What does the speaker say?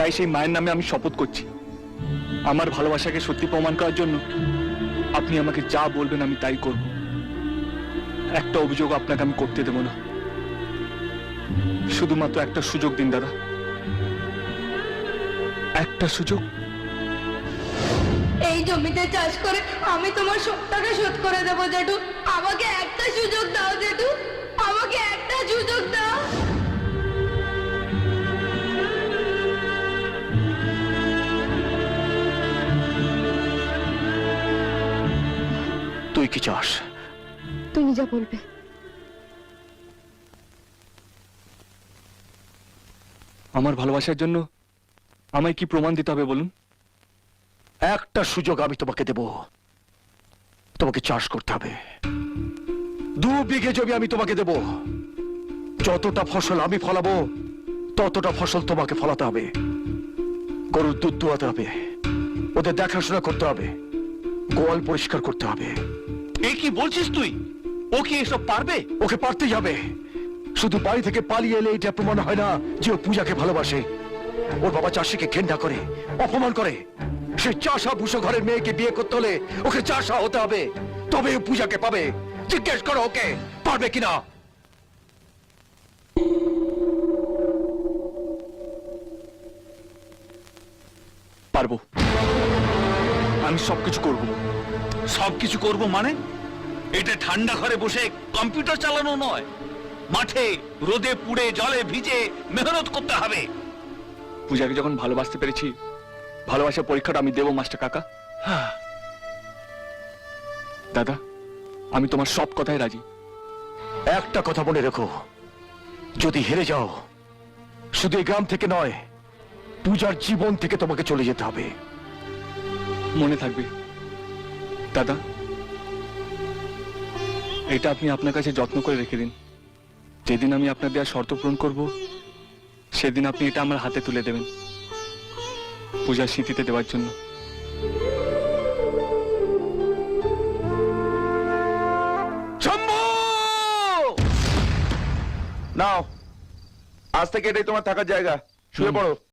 তাই সেই মায়ের নামে আমি শপথ করছি। আমার ভালোবাসাকে সত্যি প্রমাণ করার জন্য আপনি আমাকে যা বলবেন আমি তাই করব। একটা অভিযোগ আপনাকে আমি করতে দেব না। শুধুমাত্র একটা সুযোগ দিন, দাদা। একটা সুযোগ। এই জমিতে চাষ করে আমি তোমার সব টাকা শোধ করে দেবো, জেঠু। আমাকে একটা সুযোগ তুই কি চাস? তুমি যা বলবে। আমার ভালোবাসার জন্য আমায় কি প্রমাণ দিতে হবে বলুন? একটা সুযোগ আমি তোমাকে দেব। তোমাকে চাষ করতে হবে। দু বিঘে জমি আমি তোমাকে দেব। যতটা ফসল আমি ফলাবো ততটা ফসল তোমাকে ফলাতে হবে। গরুর দুধ দোয়াতে হবে। ওদের দেখাশোনা করতে হবে। গোয়াল পরিষ্কার করতে হবে। এ কি বলছিস তুই? ও কি এসব পারবে? ওকে পারতেই হবে। শুধু বাড়ি থেকে পালিয়ে এলে এটা প্রমাণ হয় না যে ও পূজাকে ভালোবাসে। ওর বাবা চাষিকে ঘেন্না করে অপমান করে। সে চাষা ভূষো ঘরের মেয়েকে বিয়ে করতে হলে ওকে চাষা হতে হবে। তবে ও পূজাকে পাবে। জিজ্ঞেস করো ওকে পারবে কিনা? পারব। আমি সবকিছু করব। সবকিছু করব মানে? এটা ঠান্ডা ঘরে বসে কম্পিউটার চালানো নয়। মাঠে, রোদে পুড়ে, জলে ভিজে মেহনত করতে হবে। পূজাকে যখন ভালোবাসতে পেরেছি, ভালোবাসার পরীক্ষাটা আমি দেবো, মাস্টার কাকা। দাদা, আমি তোমার সব কথাই রাজি। একটা কথা মনে রেখো। যদি হেরে যাও, শুধু এই গ্রাম থেকে নয়, পূজার জীবন থেকে তোমাকে চলে যেতে হবে। মনে থাকবে। দাদা এটা আপনি আপনার কাছে যত্ন করে রেখে দিন। যেদিন আমি আপনার দেওয়ার শর্ত পূরণ করব সেদিন আপনি এটা আমার হাতে তুলে দেবেন পূজার স্মৃতিতে দেওয়ার জন্য। নাও আজ থেকে এটাই তোমার থাকার জায়গা। শুয়ে পড়ো।